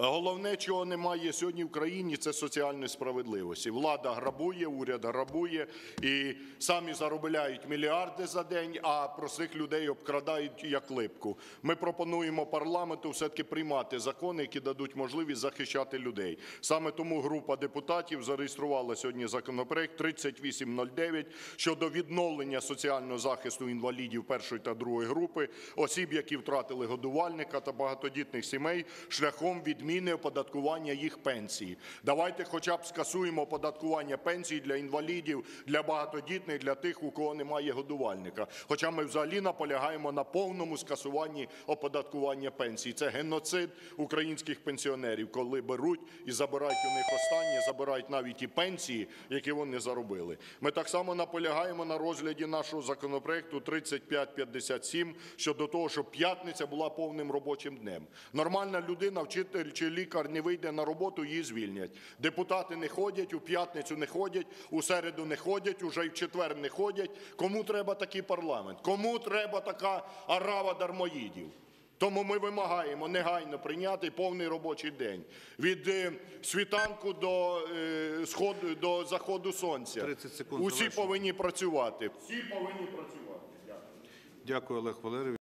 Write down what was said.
Головне, чого немає сьогодні в країні, це соціальної справедливості. Влада грабує, уряд грабує і самі заробляють мільярди за день, а простих людей обкрадають як липку. Ми пропонуємо парламенту все-таки приймати закони, які дадуть можливість захищати людей. Саме тому група депутатів зареєструвала сьогодні законопроект 3809 щодо відновлення соціального захисту інвалідів першої та другої групи, осіб, які втратили годувальника та багатодітних сімей, шляхом відміни оподаткування їх пенсії. Давайте хоча б скасуємо оподаткування пенсій для інвалідів, для багатодітних, для тих, у кого немає годувальника. Хоча ми взагалі наполягаємо на повному скасуванні оподаткування пенсій. Це геноцид українських пенсіонерів, коли беруть і забирають у них останнє, забирають навіть і пенсії, які вони заробили. Ми так само наполягаємо на розгляді нашого законопроекту 3557 щодо того, щоб п'ятниця була повним робочим днем. Нормальна людина, вчитель чи лікар не вийде на роботу, її звільнять. Депутати не ходять, у п'ятницю не ходять, у середу не ходять, уже й в четвер не ходять. Кому треба такий парламент? Кому треба така арава дармоїдів? Тому ми вимагаємо негайно прийняти повний робочий день від е, світанку до е, сходу до заходу сонця. 30 секунд Усі завершуйте. повинні працювати. Всі повинні працювати. Дякую. Дякую, Олег Валерійович.